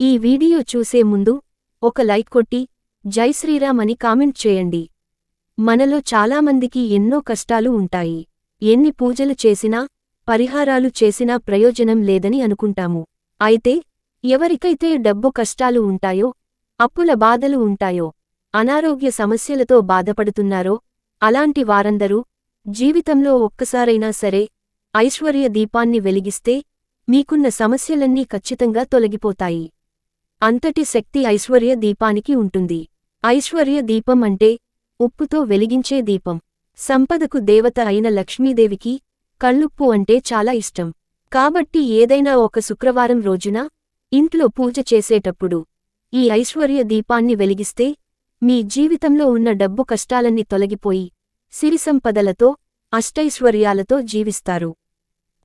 ఈ వీడియో చూసే ముందు ఒక లైక్ కొట్టి జై శ్రీరామ్ అని కామెంట్ చేయండి. మనలో చాలామందికి ఎన్నో కష్టాలు ఉంటాయి. ఎన్ని పూజలు చేసినా పరిహారాలు చేసినా ప్రయోజనం లేదని అనుకుంటాము. అయితే ఎవరికైతే డబ్బు కష్టాలు ఉంటాయో అప్పుల బాధలు ఉంటాయో అనారోగ్య సమస్యలతో బాధపడుతున్నారో అలాంటి వారందరూ జీవితంలో ఒక్కసారైనా సరే ఐశ్వర్య దీపాన్ని వెలిగిస్తే మీకున్న సమస్యలన్నీ ఖచ్చితంగా తొలగిపోతాయి. అంతటి శక్తి ఐశ్వర్య దీపానికి ఉంటుంది. ఐశ్వర్య దీపం అంటే ఉప్పుతో వెలిగించే దీపం. సంపదకు దేవత అయిన లక్ష్మీదేవికి కళ్ళుప్పు అంటే చాలా ఇష్టం. కాబట్టి ఏదైనా ఒక శుక్రవారం రోజున ఇంట్లో పూజ చేసేటప్పుడు ఈ ఐశ్వర్య దీపాన్ని వెలిగిస్తే మీ జీవితంలో ఉన్న డబ్బు కష్టాలన్నీ తొలగిపోయి సిరిసంపదలతో అష్టైశ్వర్యాలతో జీవిస్తారు.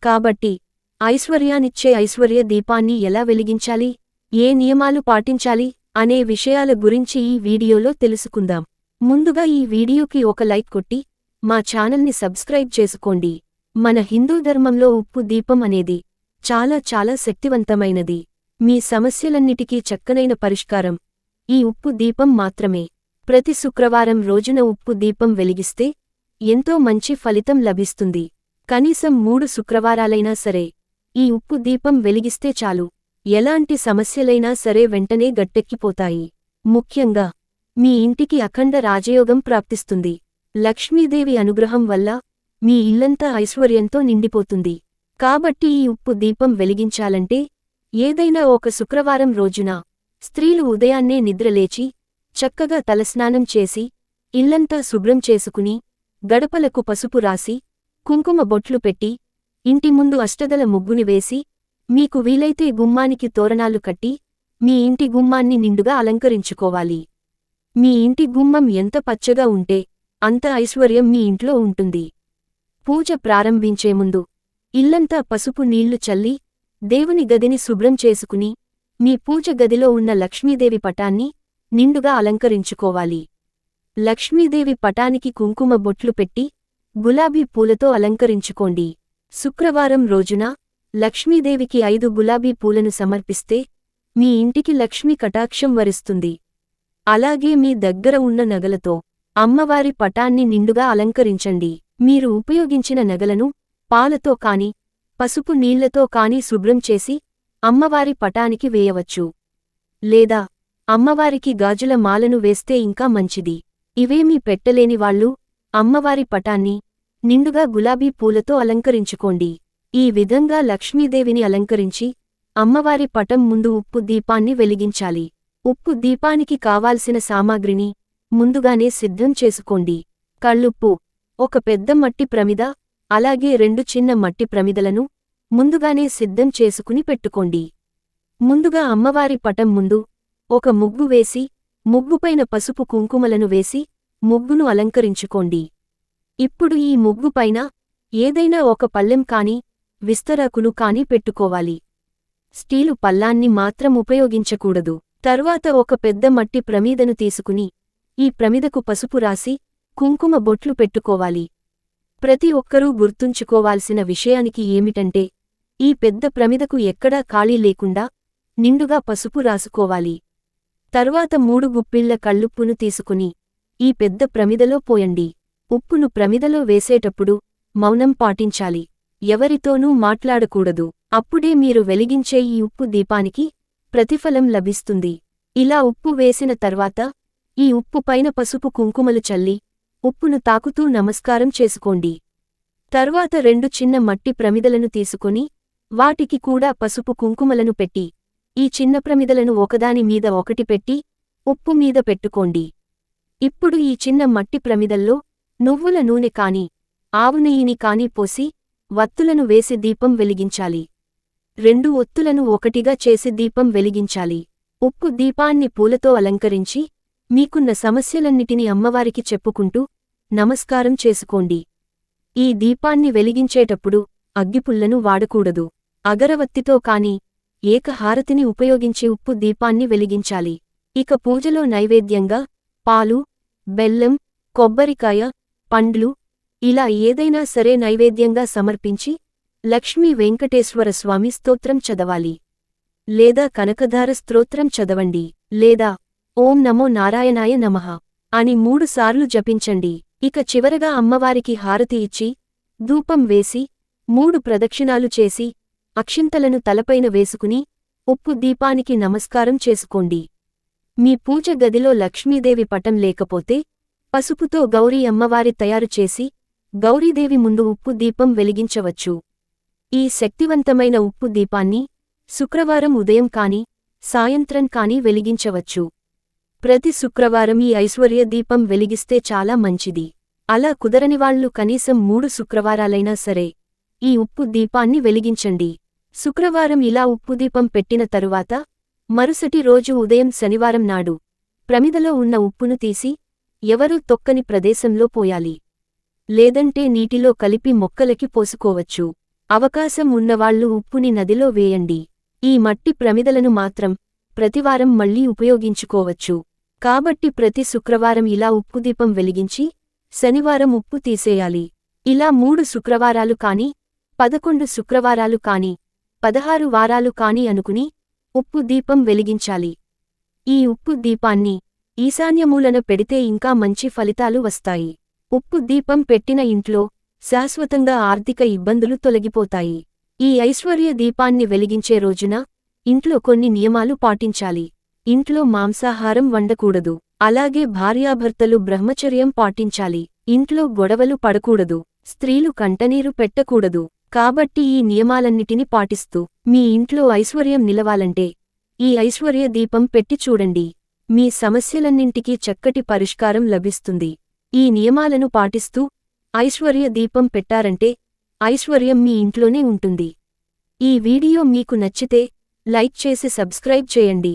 కాబట్టి ఐశ్వర్యానిచ్చే ఐశ్వర్య దీపాన్ని ఎలా వెలిగించాలి? ఏ నియమాలు పాటించాలి అనే విషయాల గురించి ఈ వీడియోలో తెలుసుకుందాం. ముందుగా ఈ వీడియోకి ఒక లైక్ కొట్టి మా ఛానల్ని సబ్స్క్రైబ్ చేసుకోండి. మన హిందూ ధర్మంలో ఉప్పు దీపం అనేది చాలా చాలా శక్తివంతమైనది. మీ సమస్యలన్నిటికీ చక్కనైన పరిష్కారం. ఈ ఉప్పు దీపం మాత్రమే. ప్రతి శుక్రవారం రోజున ఉప్పు దీపం వెలిగిస్తే ఎంతో మంచి ఫలితం లభిస్తుంది. కనీసం మూడు శుక్రవారాలైనా సరే ఈ ఉప్పు దీపం వెలిగిస్తే చాలు. ఎలాంటి సమస్యలైనా సరే వెంటనే గట్టెక్కిపోతాయి. ముఖ్యంగా మీ ఇంటికి అఖండ రాజయోగం ప్రాప్తిస్తుంది. లక్ష్మీదేవి అనుగ్రహం వల్ల మీ ఇల్లంతా ఐశ్వర్యంతో నిండిపోతుంది. కాబట్టి ఈ ఉప్పు దీపం వెలిగించాలంటే ఏదైనా ఒక శుక్రవారం రోజున స్త్రీలు ఉదయాన్నే నిద్రలేచి చక్కగా తలస్నానం చేసి ఇల్లంతా శుభ్రం చేసుకుని గడపలకు పసుపు రాసి కుంకుమ బొట్లు పెట్టి ఇంటి ముందు అష్టదల ముగ్గుని వేసి మీకు వీలైతే గుమ్మానికి తోరణాలు కట్టి మీ ఇంటి గుమ్మాన్ని నిండుగా అలంకరించుకోవాలి. మీ ఇంటి గుమ్మం ఎంత పచ్చగా ఉంటే అంత ఐశ్వర్యం మీ ఇంట్లో ఉంటుంది. పూజ ప్రారంభించే ముందు ఇల్లంతా పసుపు నీళ్ళు చల్లి దేవుని గదిని శుభ్రం చేసుకుని మీ పూజ గదిలో ఉన్న లక్ష్మీదేవి పటాన్ని నిండుగా అలంకరించుకోవాలి. లక్ష్మీదేవి పటానికి కుంకుమ బొట్లు పెట్టి గులాబీ పూలతో అలంకరించుకోండి. శుక్రవారం రోజున లక్ష్మీదేవికి ఐదు గులాబీ పూలను సమర్పిస్తే మీ ఇంటికి లక్ష్మీ కటాక్షం వరిస్తుంది. అలాగే మీ దగ్గర ఉన్న నగలతో అమ్మవారి పటాన్ని నిండుగా అలంకరించండి. మీరు ఉపయోగించిన నగలను పాలతో కాని పసుపు నీళ్ళతో కాని శుభ్రం చేసి అమ్మవారి పటానికి వేయవచ్చు. లేదా అమ్మవారికి గాజుల మాలను వేస్తే ఇంకా మంచిది. ఇవేమీ పెట్టలేని వాళ్ళు అమ్మవారి పటాన్ని నిండుగా గులాబీ పూలతో అలంకరించుకోండి. ఈ విధంగా లక్ష్మీదేవిని అలంకరించి అమ్మవారి పటం ముందు ఉప్పు దీపాన్ని వెలిగించాలి. ఉప్పు దీపానికి కావాల్సిన సామాగ్రిని ముందుగానే సిద్ధం చేసుకోండి. కళ్ళుప్పు ఒక పెద్ద మట్టి ప్రమిద అలాగే రెండు చిన్న మట్టి ప్రమిదలను ముందుగానే సిద్ధం చేసుకుని పెట్టుకోండి. ముందుగా అమ్మవారి పటం ముందు ఒక ముగ్గు వేసి ముగ్గుపైన పసుపు కుంకుమలను వేసి ముగ్గును అలంకరించుకోండి. ఇప్పుడు ఈ ముగ్గుపైన ఏదైనా ఒక పల్లెం కాని విస్తరాకును కాని పెట్టుకోవాలి. స్టీలు పల్లాన్ని మాత్రం ఉపయోగించకూడదు. తర్వాత ఒక పెద్ద మట్టి ప్రమీదను తీసుకుని ఈ ప్రమిదకు పసుపు రాసి కుంకుమ బొట్లు పెట్టుకోవాలి. ప్రతి ఒక్కరూ గుర్తుంచుకోవాల్సిన విషయానికి ఏమిటంటే ఈ పెద్ద ప్రమిదకు ఎక్కడా ఖాళీ లేకుండా నిండుగా పసుపు రాసుకోవాలి. తర్వాత మూడు గుప్పిళ్ళ కళ్ళుప్పును తీసుకుని ఈ పెద్ద ప్రమిదలో పోయండి. ఉప్పును ప్రమిదలో వేసేటప్పుడు మౌనం పాటించాలి. ఎవరితోనూ మాట్లాడకూడదు. అప్పుడే మీరు వెలిగించే ఈ ఉప్పు దీపానికి ప్రతిఫలం లభిస్తుంది. ఇలా ఉప్పు వేసిన తర్వాత ఈ ఉప్పు పైన పసుపు కుంకుమలు చల్లి ఉప్పును తాకుతూ నమస్కారం చేసుకోండి. తర్వాత రెండు చిన్న మట్టి ప్రమిదలను తీసుకుని వాటికి కూడా పసుపు కుంకుమలను పెట్టి ఈ చిన్న ప్రమిదలను ఒకదాని మీద ఒకటి పెట్టి ఉప్పు మీద పెట్టుకోండి. ఇప్పుడు ఈ చిన్న మట్టి ప్రమిదల్లో నువ్వుల నూనె కాని ఆవు నెయ్యిని కాని పోసి వత్తులను వేసి దీపం వెలిగించాలి. రెండు ఒత్తులను ఒకటిగా చేసి దీపం వెలిగించాలి. ఉప్పు దీపాన్ని పూలతో అలంకరించి మీకున్న సమస్యలన్నిటినీ అమ్మవారికి చెప్పుకుంటూ నమస్కారం చేసుకోండి. ఈ దీపాన్ని వెలిగించేటప్పుడు అగ్గిపుల్లను వాడకూడదు. అగరవత్తితో కాని ఏకహారతిని ఉపయోగించి ఉప్పు దీపాన్ని వెలిగించాలి. ఇక పూజలో నైవేద్యంగా పాలు బెల్లం కొబ్బరికాయ పండ్లు ఇలా ఏదైనా సరే నైవేద్యంగా సమర్పించి లక్ష్మీ వెంకటేశ్వర స్వామి స్తోత్రం చదవాలి. లేదా కనకధార స్తోత్రం చదవండి. లేదా ఓం నమో నారాయణాయ నమః అని మూడుసార్లు జపించండి. ఇక చివరగా అమ్మవారికి హారతి ఇచ్చి ధూపం వేసి మూడు ప్రదక్షిణాలు చేసి అక్షింతలను తలపైన వేసుకుని ఉప్పు దీపానికి నమస్కారం చేసుకోండి. మీ పూజ గదిలో లక్ష్మీదేవి పటం లేకపోతే పసుపుతో గౌరీ అమ్మవారి తయారు చేసి గౌరీదేవి ముందు ఉప్పు దీపం వెలిగించవచ్చు. ఈ శక్తివంతమైన ఉప్పు దీపాన్ని శుక్రవారం ఉదయం కాని సాయంత్రం కాని వెలిగించవచ్చు. ప్రతి శుక్రవారం ఈ ఐశ్వర్య దీపం వెలిగిస్తే చాలా మంచిది. అలా కుదరనివాళ్ళు కనీసం మూడు శుక్రవారాలైనా సరే ఈ ఉప్పు దీపాన్ని వెలిగించండి. శుక్రవారం ఇలా ఉప్పు దీపం పెట్టిన తరువాత మరుసటి రోజు ఉదయం శనివారం నాడు ప్రమిదలో ఉన్న ఉప్పును తీసి ఎవరూ తొక్కని ప్రదేశంలో పోయాలి. లేదంటే నీటిలో కలిపి మొక్కలకి పోసుకోవచ్చు. అవకాశం ఉన్నవాళ్ళు ఉప్పుని నదిలో వేయండి. ఈ మట్టి ప్రమిదలను మాత్రం ప్రతివారం మళ్ళీ ఉపయోగించుకోవచ్చు. కాబట్టి ప్రతి శుక్రవారం ఇలా ఉప్పుదీపం వెలిగించి శనివారం ఉప్పు తీసేయాలి. ఇలా మూడు శుక్రవారాలు కాని పదకొండు శుక్రవారాలు కాని పదహారు వారాలు కాని అనుకుని ఉప్పు దీపం వెలిగించాలి. ఈ ఉప్పు దీపాన్ని ఈశాన్యమూలన పెడితే ఇంకా మంచి ఫలితాలు వస్తాయి. ఉప్పు దీపం పెట్టిన ఇంట్లో శాశ్వతంగా ఆర్థిక ఇబ్బందులు తొలగిపోతాయి. ఈ ఐశ్వర్య దీపాన్ని వెలిగించే రోజున ఇంట్లో కొన్ని నియమాలు పాటించాలి. ఇంట్లో మాంసాహారం వండకూడదు. అలాగే భార్యాభర్తలు బ్రహ్మచర్యం పాటించాలి. ఇంట్లో గొడవలు పడకూడదు. స్త్రీలు కంటనీరు పెట్టకూడదు. కాబట్టి ఈ నియమాలన్నిటిని పాటిస్తూ మీ ఇంట్లో ఐశ్వర్యం నిలవాలంటే ఈ ఐశ్వర్య దీపం పెట్టి చూడండి. మీ సమస్యలన్నింటికీ చక్కటి పరిష్కారం లభిస్తుంది. ఈ నియమాలను పాటిస్తూ ఐశ్వర్య దీపం పెట్టారంటే ఐశ్వర్యం మీ ఇంట్లోనే ఉంటుంది. ఈ వీడియో మీకు నచ్చితే లైక్ చేసి సబ్స్క్రైబ్ చేయండి.